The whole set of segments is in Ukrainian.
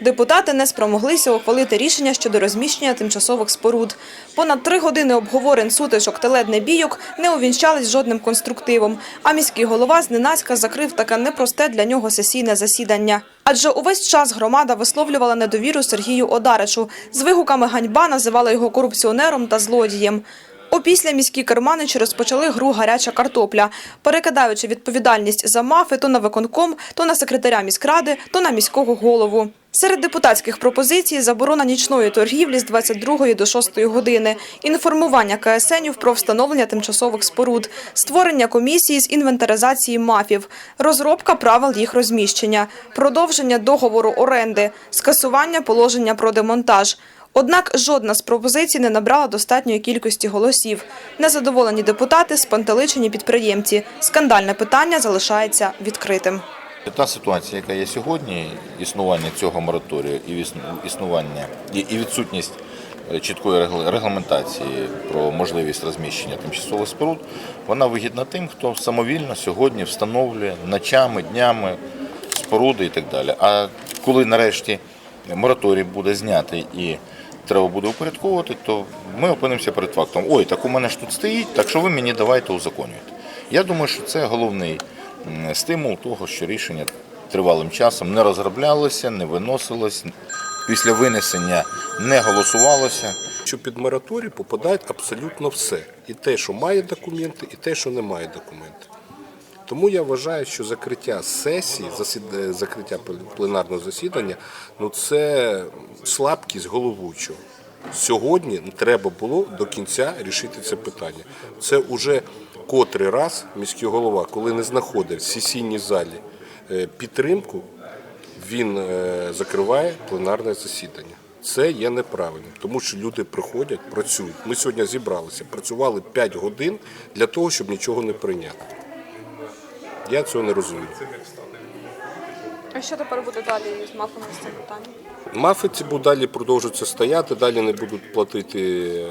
Депутати не спромоглися ухвалити рішення щодо розміщення тимчасових споруд. Понад три години обговорень сутичок та ледне бійок не увінчались жодним конструктивом. А міський голова зненацька закрив таке непросте для нього сесійне засідання. Адже увесь час громада висловлювала недовіру Сергію Одаричу. З вигуками ганьба називала його корупціонером та злодієм. Опісля міські керманичі розпочали гру «Гаряча картопля», перекидаючи відповідальність за мафи то на виконком, то на секретаря міськради, то на міського голову. Серед депутатських пропозицій заборона нічної торгівлі з 22 до 6 години, інформування КСНів про встановлення тимчасових споруд, створення комісії з інвентаризації мафів, розробка правил їх розміщення, продовження договору оренди, скасування положення про демонтаж. Однак жодна з пропозицій не набрала достатньої кількості голосів. Незадоволені депутати, спантеличені підприємці. Скандальне питання залишається відкритим. Та ситуація, яка є сьогодні, існування цього мораторію і існування і відсутність е, чіткої регламентації про можливість розміщення тимчасових споруд, вона вигідна тим, хто самовільно сьогодні встановлює ночами, днями споруди і так далі. А коли нарешті мораторій буде знятий і треба буде упорядковувати, то ми опинимося перед фактом: ой, так у мене ж тут стоїть, так що ви мені давайте узаконюєте. Я думаю, що це головний стимул того, що рішення тривалим часом не розроблялося, не виносилось, після винесення не голосувалося. що під мораторій попадає абсолютно все. І те, що має документи, і те, що не має документи. Тому я вважаю, що закриття сесії, е, закриття пленарного засідання ну це слабкість головуючого. Сьогодні треба було до кінця рішити це питання. Це вже котрий раз міський голова, коли не знаходив в сесійній залі е, підтримку, він е, закриває пленарне засідання. Це є неправильним, тому що люди приходять, працюють. Ми сьогодні зібралися, працювали 5 годин для того, щоб нічого не прийняти. Я цього не розумію. А що тепер буде далі з мафами з цим питанням? Мафи ці будуть далі продовжуються стояти, далі не будуть платити е,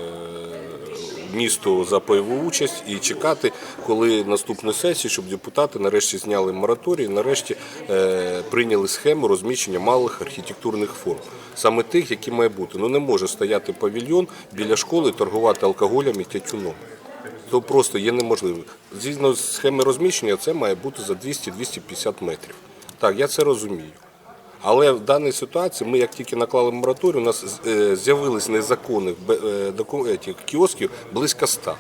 місту за пайову участь і чекати, коли наступної сесії, щоб депутати нарешті зняли мораторій, нарешті е, прийняли схему розміщення малих архітектурних форм, саме тих, які має бути. Ну не може стояти павільйон біля школи торгувати алкоголем і тютюном. То просто є неможливо. Згідно з схеми розміщення, це має бути за 200-250 метрів. Так, я це розумію. Але в даній ситуації ми, як тільки наклали мораторій, у нас е, з'явились незаконних е, кіосків близько 100.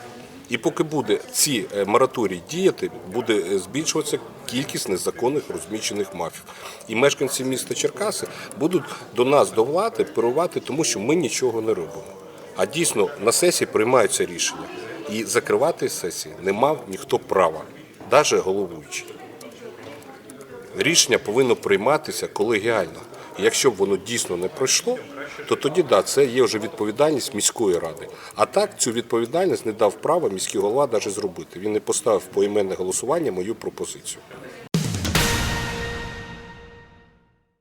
І поки буде ці е, мораторії діяти, буде збільшуватися кількість незаконних розміщених мафів. І мешканці міста Черкаси будуть до нас, до влади, перувати, тому що ми нічого не робимо. А дійсно на сесії приймаються рішення. І закривати сесії не мав ніхто права, навіть головуючий рішення повинно прийматися колегіально. Якщо б воно дійсно не пройшло, то тоді да, це є вже відповідальність міської ради. А так цю відповідальність не дав права міський голова навіть зробити. Він не поставив поіменне голосування мою пропозицію.